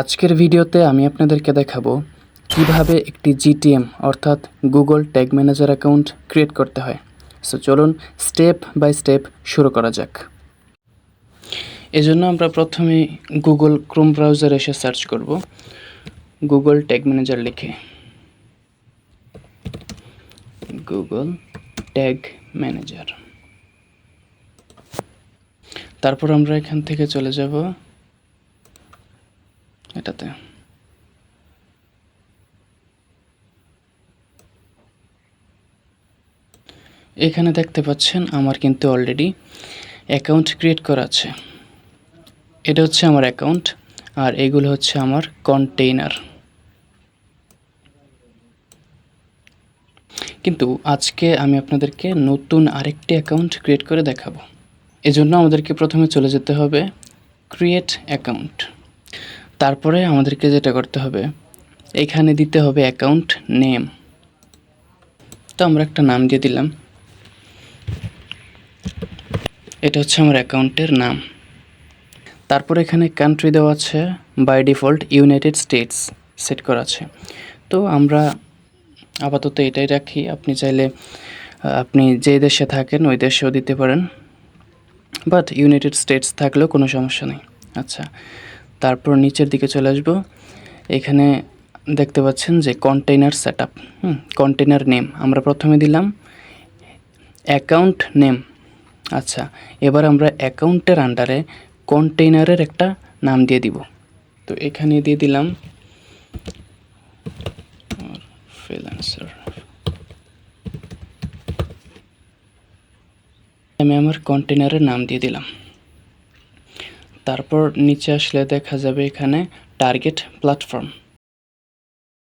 আজকের ভিডিওতে আমি আপনাদেরকে দেখাবো কীভাবে একটি জিটিএম অর্থাৎ Google tag manager account create করতে হয়। সো চলুন স্টেপ বাই স্টেপ শুরু করা যাক। এজন্য আমরা প্রথমে গুগল ক্রোম ব্রাউজার এসে সার্চ করব। গুগল ট্যাগ ম্যানেজার লিখে। গুগল ট্যাগ ম্যানেজার তারপর আমরা এখান থেকে চলে যাব এটাতে। এখানে দেখতে পাচ্ছেন আমার কিন্তু অলরেডি অ্যাকাউন্ট ক্রিয়েট করা আছে। এটা হচ্ছে আমার অ্যাকাউন্ট আর এগুলো হচ্ছে আমার কন্টেইনার কিন্তু আজকে আমি আপনাদেরকে নতুন আরেকটি অ্যাকাউন্ট ক্রিয়েট করে দেখাবো। এজন্য আমাদেরকে প্রথমে চলে যেতে হবে ক্রিয়েট অ্যাকাউন্ট তারপরে আমাদেরকে যেটা করতে হবে, এখানে দিতে হবে অ্যাকাউন্ট নেম তো আমরা একটা নাম দিয়ে দিলাম। এটা হচ্ছে আমার অ্যাকাউন্টের নাম। তারপর এখানে কান্ট্রি দেওয়া আছে by default United States set করা আছে। তো আমরা আপাতত এটাই রাখি। আপনি চাইলে আপনি যে দেশে থাকেন ওই দেশেও দিতে পারেন। বাট ইউনাইটেড স্টেটস থাকলেও কোনো সমস্যা নেই। আচ্ছা। তারপর নিচের দিকে চলে আসব। এখানে দেখতে পাচ্ছেন যে container set up hmm container name আমরা প্রথমে দিলাম। অ্যাকাউন্ট নেম আচ্ছা এবার আমরা অ্যাকাউন্টের আন্ডারে কন্টেইনারের একটা নাম দিয়ে দিব। তো এখানে দিয়ে দিলাম আমি আমার কন্টেনারের নাম দিয়ে দিলাম। তারপর নিচে আসলে দেখা যাবে এখানে টার্গেট প্ল্যাটফর্ম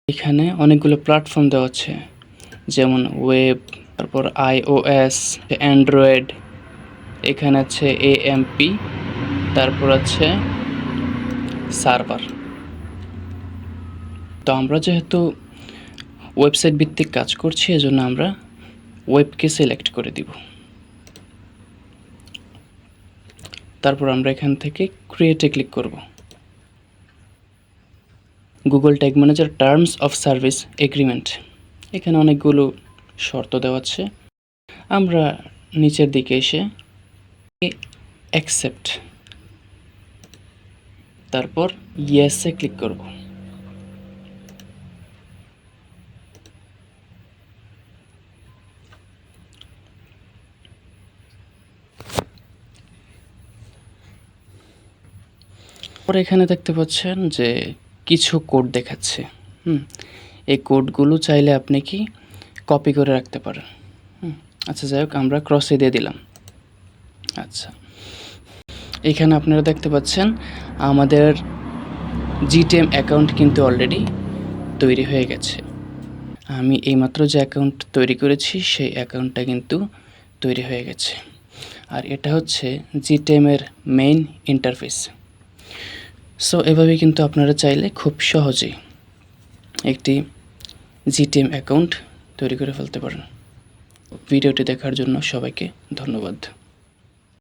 এখানে অনেকগুলো প্ল্যাটফর্ম দেওয়া আছে, যেমন ওয়েব তারপর আইওএস অ্যান্ড্রয়েড এখানে আছে এএমপি তারপর আছে সার্ভার তো আমরা যেহেতু ওয়েবসাইট ভিত্তিক কাজ করছি, এজন্য আমরা ওয়েবকে সিলেক্ট করে দিব। তারপর আমরা এখান থেকে ক্রিয়েটে ক্লিক করব। Google tag manager terms of service agreement এখানে অনেকগুলো শর্ত দেওয়া আছে। আমরা নিচের দিকে এসে অ্যাকসেপ্ট তারপর ইয়েসে ক্লিক করব। পরে এখানে দেখতে পাচ্ছেন যে কিছু কোড দেখাচ্ছে। হুম, এই কোডগুলো চাইলে আপনি কি কপি করে রাখতে পারেন। আচ্ছা যাই হোক, আমরা ক্রসে দিয়ে দিলাম। আচ্ছা এখানে আপনারা দেখতে পাচ্ছেন আমাদের জিটিএম অ্যাকাউন্ট কিন্তু অলরেডি তৈরি হয়ে গেছে। আমি এইমাত্র যে অ্যাকাউন্ট তৈরি করেছি, সেই অ্যাকাউন্টটা কিন্তু তৈরি হয়ে গেছে। আর এটা হচ্ছে জিটিএমের মেইন ইন্টারফেস সো এভাবে কিন্তু আপনারা চাইলে খুব সহজেই একটি জিটিএম অ্যাকাউন্ট তৈরি করে ফেলতে পারেন। ভিডিওটি দেখার জন্য সবাইকে ধন্যবাদ।